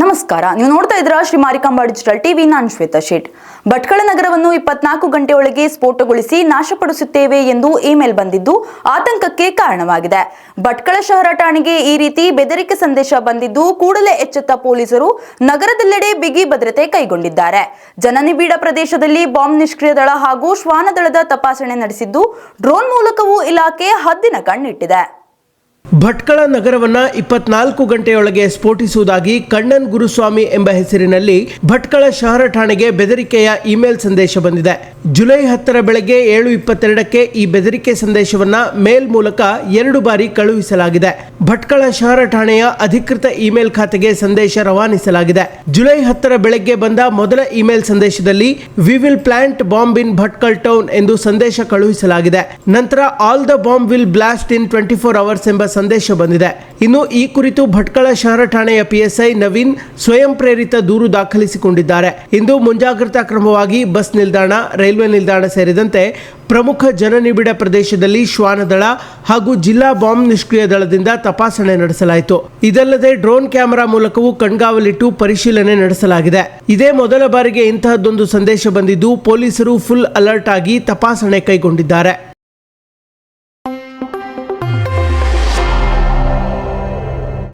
ನಮಸ್ಕಾರ. ನೀವು ನೋಡ್ತಾ ಇದ್ರ ಶ್ರೀ ಮಾರಿಕಾಂಬಾ ಡಿಜಿಟಲ್ ಟಿವಿ, ನಾನು ಶ್ವೇತಾ ಶೇಟ್. ಭಟ್ಕಳ ನಗರವನ್ನು ಇಪ್ಪತ್ನಾಲ್ಕು ಗಂಟೆಯೊಳಗೆ ಸ್ಫೋಟಗೊಳಿಸಿ ನಾಶಪಡಿಸುತ್ತೇವೆ ಎಂದು ಇಮೇಲ್ ಬಂದಿದ್ದು ಆತಂಕಕ್ಕೆ ಕಾರಣವಾಗಿದೆ. ಭಟ್ಕಳ ಶಹರ ಠಾಣೆಗೆ ಈ ರೀತಿ ಬೆದರಿಕೆ ಸಂದೇಶ ಬಂದಿದ್ದು ಕೂಡಲೇ ಎಚ್ಚೆತ್ತ ಪೊಲೀಸರು ನಗರದೆಲ್ಲೆಡೆ ಬಿಗಿ ಭದ್ರತೆ ಕೈಗೊಂಡಿದ್ದಾರೆ. ಜನನಿಬಿಡ ಪ್ರದೇಶದಲ್ಲಿ ಬಾಂಬ್ ನಿಷ್ಕ್ರಿಯ ದಳ ಹಾಗೂ ಶ್ವಾನದಳದ ತಪಾಸಣೆ ನಡೆಸಿದ್ದು ಡ್ರೋನ್ ಮೂಲಕವೂ ಇಲಾಖೆ ಹದ್ದಿನ ಕಣ್ಣಿಟ್ಟಿದೆ. ಭಟ್ಕಳ ನಗರವನ್ನ ಇಪ್ಪತ್ನಾಲ್ಕು ಗಂಟೆಯೊಳಗೆ ಸ್ಫೋಟಿಸುವುದಾಗಿ ಕಣ್ಣನ್ ಗುರುಸ್ವಾಮಿ ಎಂಬ ಹೆಸರಿನಲ್ಲಿ ಭಟ್ಕಳ ಶಹರ ಠಾಣೆಗೆ ಬೆದರಿಕೆಯ ಇಮೇಲ್ ಸಂದೇಶ ಬಂದಿದೆ. ಜುಲೈ ಹತ್ತರ ಬೆಳಗ್ಗೆ ಏಳು ಇಪ್ಪತ್ತೆರಡಕ್ಕೆ ಈ ಬೆದರಿಕೆ ಸಂದೇಶವನ್ನ ಮೇಲ್ ಮೂಲಕ ಎರಡು ಬಾರಿ ಕಳುಹಿಸಲಾಗಿದೆ. ಭಟ್ಕಳ ಶಹರ ಠಾಣೆಯ ಅಧಿಕೃತ ಇಮೇಲ್ ಖಾತೆಗೆ ಸಂದೇಶ ರವಾನಿಸಲಾಗಿದೆ. ಜುಲೈ ಹತ್ತರ ಬೆಳಗ್ಗೆ ಬಂದ ಮೊದಲ ಇಮೇಲ್ ಸಂದೇಶದಲ್ಲಿ we will plant bomb in Bhatkal town ಎಂದು ಸಂದೇಶ ಕಳುಹಿಸಲಾಗಿದೆ. ನಂತರ all the bomb will blast in twenty four hours ಎಂಬ ಸಂದೇಶ ಬಂದಿದೆ. ಇನ್ನು ಈ ಕುರಿತು ಭಟ್ಕಳ ಶಹರ ಠಾಣೆಯ ಪಿಎಸ್ಐ ನವೀನ್ ಸ್ವಯಂ ಪ್ರೇರಿತ ದೂರು ದಾಖಲಿಸಿಕೊಂಡಿದ್ದಾರೆ. ಇಂದು ಮುಂಜಾಗ್ರತಾ ಕ್ರಮವಾಗಿ ಬಸ್ ನಿಲ್ದಾಣ, ರೈಲ್ವೆ ನಿಲ್ದಾಣ ಸೇರಿದಂತೆ ಪ್ರಮುಖ ಜನನಿಬಿಡ ಪ್ರದೇಶದಲ್ಲಿ ಶ್ವಾನದಳ ಹಾಗೂ ಜಿಲ್ಲಾ ಬಾಂಬ್ ನಿಷ್ಕ್ರಿಯ ದಳದಿಂದ ತಪಾಸಣೆ ನಡೆಸಲಾಯಿತು. ಇದಲ್ಲದೆ ಡ್ರೋನ್ ಕ್ಯಾಮೆರಾ ಮೂಲಕವೂ ಕಣ್ಗಾವಲಿಟ್ಟು ಪರಿಶೀಲನೆ ನಡೆಸಲಾಗಿದೆ. ಇದೇ ಮೊದಲ ಬಾರಿಗೆ ಇಂತಹದ್ದೊಂದು ಸಂದೇಶ ಬಂದಿದ್ದು, ಪೊಲೀಸರು ಫುಲ್ ಅಲರ್ಟ್ ಆಗಿ ತಪಾಸಣೆ ಕೈಗೊಂಡಿದ್ದಾರೆ.